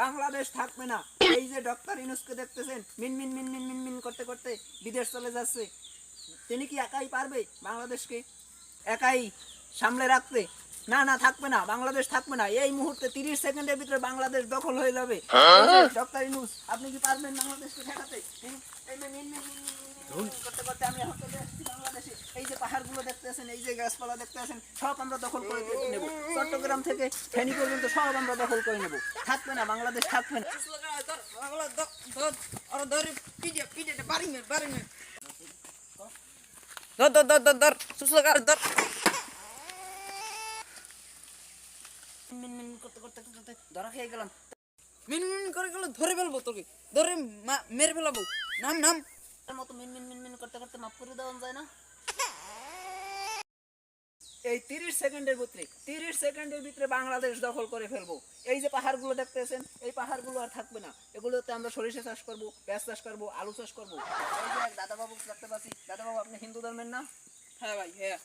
বাংলাদেশ থাকবে না এই যে ডক্টর ইনুসকে দেখতেছেন মিন মিন মিন মিন মিন মিন করতে করতে বিদেশ চলে যাচ্ছে তিনি কি একাই পারবে বাংলাদেশকে একাই সামলে রাখতে না না থাকবে না বাংলাদেশ থাকবে না এই মুহূর্তে তিরিশ সেকেন্ডের ভিতরে বাংলাদেশ দখল হয়ে যাবে ডক্টর ইনুস আপনি কি পারবেন বাংলাদেশকে ঠেকাতে এই মিন মিন মিন মিন মিন মিন মিন করতে করতে আমি এখন চলে এই যে পাহাড়গুলো দেখতেছেন, এই যে গাছপালা দেখতেছেন, সব আমরা দখল করে নেব। চট্টগ্রাম থেকে ফেনী পর্যন্ত সব আমরা দখল করে নেব। থাকবে না, বাংলাদেশ থাকবে না। ধর করতে করতে করতে করতে, ধরা খেয়ে গেলাম। করে গেলে ধরে ফেলব তোকে। ধরে মেরে ফেলাবো। নাম নাম। মতো মিন মিন মিন মিন করতে করতে মাফ করে দেওয়া যায় না। এই তিরিশ সেকেন্ডের ভিতরে তিরিশ সেকেন্ডের ভিতরে বাংলাদেশ দখল করে ফেলব। এই যে পাহাড়গুলো দেখতেছেন এই পাহাড়গুলো আর থাকবে না। এগুলোতে আমরা সরিষা চাষ করব পেঁয়াজ চাষ করব আলু চাষ করব। এই যে এক দাদাবাবু দেখতে পাচ্ছি দাদাবাবু আপনি হিন্দু ধর্মের না? হ্যাঁ ভাই হ্যাঁ।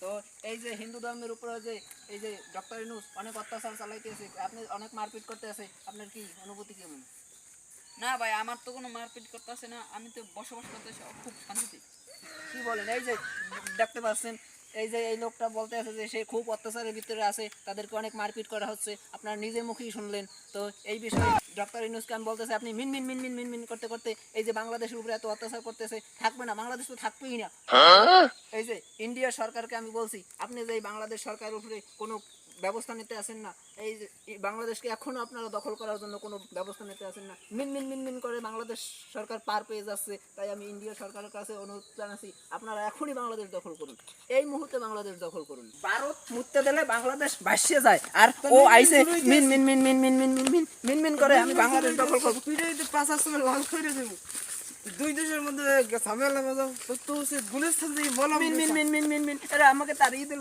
তো এই যে হিন্দু ধর্মের উপরে যে এই যে ডক্টর ইনুস অনেক অত্যাচার চালাইতেছে আপনি অনেক মারপিট করতে আছে আপনার কি অনুভূতি কেমন? না ভাই আমার তো কোনো মারপিট করতেছে না আমি তো বসবাস করতেছি খুব শান্তিতে। কি বলেন? এই যে দেখতে পাচ্ছেন এই যে এই লোকটা বলতে আছে যে সে খুব অত্যাচারের ভিতরে আছে তাদেরকে অনেক মারপিট করা হচ্ছে। আপনার নিজে মুখেই শুনলেন। তো এই বিষয়ে ডক্টর ইনুস খান বলতেছে আপনি মিন মিন মিন মিন মিন মিন করতে করতে এই যে বাংলাদেশের উপরে এত অত্যাচার করতেছে থাকবে না বাংলাদেশ তো থাকবেই না। এই যে ইন্ডিয়ার সরকারকে আমি বলছি আপনি যে এই বাংলাদেশ সরকারের উপরে কোনো ব্যবস্থা নিতে আসেন না এই বাংলাদেশকে এখনও আপনারা দখল করার জন্য কোনো ব্যবস্থা নিতে আসেন না মিন মিন মিন মিন করে বাংলাদেশ সরকার পার পেয়ে যাচ্ছে তাই আমি ইন্ডিয়া সরকারের কাছে অনুরোধ জানাচ্ছি আপনারা এখনই বাংলাদেশ দখল করুন এই মুহূর্তে বাংলাদেশ দখল করুন ভারত মুততে দিলে বাংলাদেশ ভাসিয়ে যায় আর ও আইসে মিন মিন মিন মিন মিন মিন মিন মিন মিন মিন করে আমি বাংলাদেশ দখল করব পিড়াইতে পাঁচ আসলে লাল করে দেবো দুই দেশের মধ্যে ঝামেলা বাজাও তো সে গুলিস্তান থেকে বললাম মিন মিন মিন মিন মিন মিন এরা আমাকে তাড়িয়ে দিল